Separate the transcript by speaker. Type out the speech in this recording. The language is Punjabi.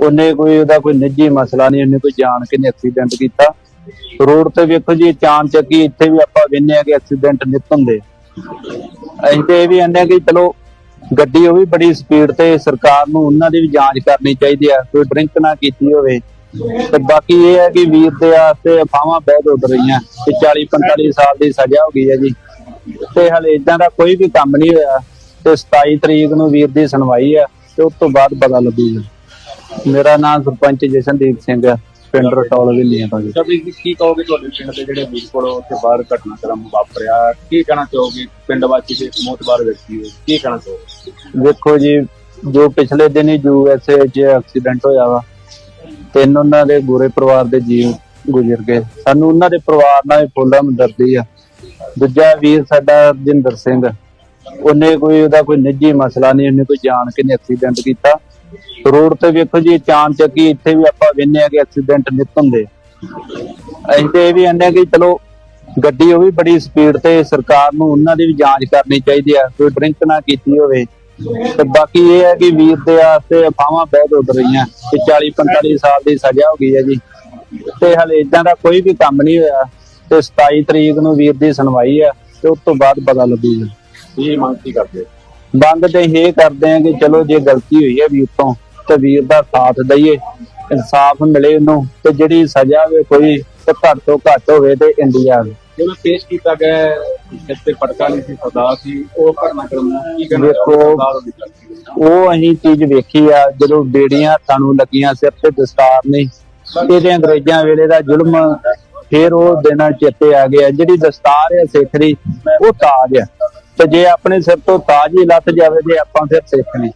Speaker 1: ਉਹਨੇ ਕੋਈ ਉਹਦਾ ਕੋਈ ਨਿੱਜੀ ਮਸਲਾ ਨਹੀਂ, ਉਹਨੇ ਕੋਈ ਜਾਣ ਕੇ ਨਹੀਂ ਐਕਸੀਡੈਂਟ ਕੀਤਾ। ਰੋਡ ਤੇ ਵੇਖੋ ਜੀ ਚਾਨ ਚੱਕੀ ਇੱਥੇ ਵੀ ਆਪਾਂ ਵੇਖਦੇ ਆ ਕਿ ਐਕਸੀਡੈਂਟ ਨਿਤ ਅਸੀਂ ਤੇ ਇਹ ਵੀ ਕਹਿੰਦੇ ਆ ਕਿ ਚਲੋ, ਗੱਡੀ ਉਹ ਵੀ ਬੜੀ ਸਪੀਡ ਤੇ ਸਰਕਾਰ ਨੂੰ ਉਹਨਾਂ ਦੀ ਵੀ ਜਾਂਚ ਕਰਨੀ ਚਾਹੀਦੀ ਆ, ਕੋਈ ਡਰਿੰਕ ਨਾ ਕੀਤੀ ਹੋਵੇ। ਤੇ ਬਾਕੀ ਇਹ ਹੈ ਕਿ ਵੀਰ ਦੇ ਵਾਸਤੇ ਅਫਵਾਹਾਂ ਬਹੁਤ ਉੱਡ ਰਹੀਆਂ, ਕਿ 40 45 ਸਾਲ ਦੀ ਸਜ਼ਾ ਹੋ ਗਈ ਹੈ ਜੀ। ਤੇ ਹਲੇ ਇਦਾਂ ਦਾ ਕੋਈ ਵੀ ਕੰਮ ਨਹੀਂ ਹੋਇਆ, ਤੇ 27 ਤਰੀਕ ਨੂੰ ਵੀਰ ਦੀ ਸੁਣਵਾਈ ਆ, ਤੇ ਉਸ ਤੋਂ ਬਾਅਦ ਪਤਾ ਲੱਗੂਗਾ। ਮੇਰਾ ਨਾਮ ਸਰਪੰਚ ਜਸ਼ਨਦੀਪ ਸਿੰਘ ਹੈ ਪਿੰਡ ਰਟੌਲ ਵਿਲੀਆਂ ਤੋਂ ਜੀ
Speaker 2: ਸਭੀ ਕੀ ਕਹੋਗੇ ਤੁਹਾਡੇ ਪਿੰਡ ਦੇ ਜਿਹੜੇ ਕੋਲ ਉੱਥੇ ਬਾਹਰ ਘਟਨਾਕ੍ਰਮ ਵਾਪਰਿਆ ਕੀ ਕਹਿਣਾ ਚਾਹੋਗੇ ਪਿੰਡ ਵਾਸੀ ਦੇ ਮੋਤਬਾਰ ਵਿਅਕਤੀ ਹੋ ਕੀ ਕਹਿਣਾ ਚਾਹੋਗੇ?
Speaker 1: ਵੇਖੋ ਜੀ ਜੋ ਪਿਛਲੇ ਦਿਨ ਹੀ ਯੂਐਸਏ 'ਚ ਐਕਸੀਡੈਂਟ ਹੋਇਆ ਵਾ ਤਿੰਨ ਉਹਨਾਂ ਦੇ ਗੋਰੇ ਪਰਿਵਾਰ ਦੇ ਜੀਵ ਗੁਜ਼ਰ ਗਏ। ਸਾਨੂੰ ਉਹਨਾਂ ਦੇ ਪਰਿਵਾਰ ਨਾਲ ਫੁੱਲ ਹਮਦਰਦੀ ਆ। ਦੂਜਾ ਵੀਰ ਸਾਡਾ ਜਿੰਦਰ ਸਿੰਘ ਉਹਨੇ ਕੋਈ ਉਹਦਾ ਕੋਈ ਨਿੱਜੀ ਮਸਲਾ ਨਹੀਂ, ਉਹਨੇ ਕੋਈ ਜਾਣ ਕੇ ਨਹੀਂ ਐਕਸੀਡੈਂਟ ਕੀਤਾ। ਰੋਡ ਤੇ ਵੇਖੋ ਜੀ ਚਾਂਦ ਚੱਕੀ ਇੱਥੇ ਵੀ ਆਪਾਂ ਵੇਖਦੇ ਆ ਕਿ ਐਕਸੀਡੈਂਟ ਨਿਤ ਹੁੰਦੇ। ਅਸੀਂ ਇਹ ਵੀ ਕਹਿੰਦੇ ਆ ਕਿ ਚਲੋ ਗੱਡੀ ਉਹ ਵੀ ਬੜੀ ਸਪੀਡ ਤੇ ਸਰਕਾਰ ਨੂੰ ਉਹਨਾਂ ਦੀ ਵੀ ਜਾਂਚ ਕਰਨੀ ਚਾਹੀਦੀ ਆ, ਕੋਈ ਡਰਿੰਕ ਨਾ ਕੀਤੀ ਹੋਵੇ। ਤੇ ਬਾਕੀ ਇਹ ਹੈ ਕਿ ਵੀਰ ਦੇ ਵਾਸਤੇ ਅਫਵਾਹਾਂ ਬਹੁਤ ਉੱਡ ਰਹੀਆਂ, ਕਿ 40 45 ਸਾਲ ਦੀ ਸਜ਼ਾ ਹੋ ਗਈ ਹੈ ਜੀ। ਤੇ ਹਲੇ ਇਦਾਂ ਦਾ ਕੋਈ ਵੀ ਕੰਮ ਨਹੀਂ ਹੋਇਆ, ਤੇ 27 ਤਰੀਕ ਨੂੰ ਵੀਰ ਦੀ ਸੁਣਵਾਈ ਆ, ਤੇ ਉਸ ਤੋਂ ਬਾਅਦ ਪਤਾ ਲੱਗੂਗਾ।
Speaker 2: ਕੀ ਮੰਗ ਕੀ ਕਰਦੇ?
Speaker 1: ਬੰਦ ਤੇ ਇਹ ਕਰਦੇ ਆ ਕਿ ਚਲੋ ਜੇ ਗਲਤੀ ਹੋਈ ਹੈ ਵੀਰ ਤੋਂ ਤੇ ਵੀਰ ਦਾ ਸਾਥ ਦਈਏ ਇਨਸਾਫ ਮਿਲੇ ਉਹਨੂੰ ਤੇ ਜਿਹੜੀ ਸਜ਼ਾ ਹੋਵੇ ਕੋਈ ਤੇ ਘੱਟ ਤੋਂ ਘੱਟ ਹੋਵੇ ਤੇ ਇੰਡੀਆ ਆਵੇ।
Speaker 2: ਜਦੋਂ ਪੇਸ਼ ਕੀਤਾ ਗਿਆ ਇੱਥੇ ਪਟਕਾ ਨਹੀਂ ਸੀ ਸਦਾ ਸੀ ਉਹ ਕੀ
Speaker 1: ਅਸੀਂ ਚੀਜ਼ ਵੇਖੀ ਆ ਜਦੋਂ ਬੇੜੀਆਂ ਸਾਨੂੰ ਲੱਗੀਆਂ ਸਿਰ ਤੇ ਦਸਤਾਰ ਨਹੀਂ ਇਹਦੇ ਅੰਗਰੇਜ਼ਾਂ ਵੇਲੇ ਦਾ ਜ਼ੁਲਮ ਫਿਰ ਉਹ ਦਿਨਾਂ ਚੇਤੇ ਆ ਗਿਆ ਜਿਹੜੀ ਦਸਤਾਰ ਹੈ ਸਿੱਖ ਦੀ ਉਹ ਤਾਜ ਹੈ। ਤੇ ਜੇ ਆਪਣੇ ਸਿਰ ਤੋਂ ਤਾਜ ਹੀ ਲੱਥ ਜਾਵੇ ਜੇ ਆਪਾਂ ਫਿਰ ਸਿੱਖ ਨਹੀਂ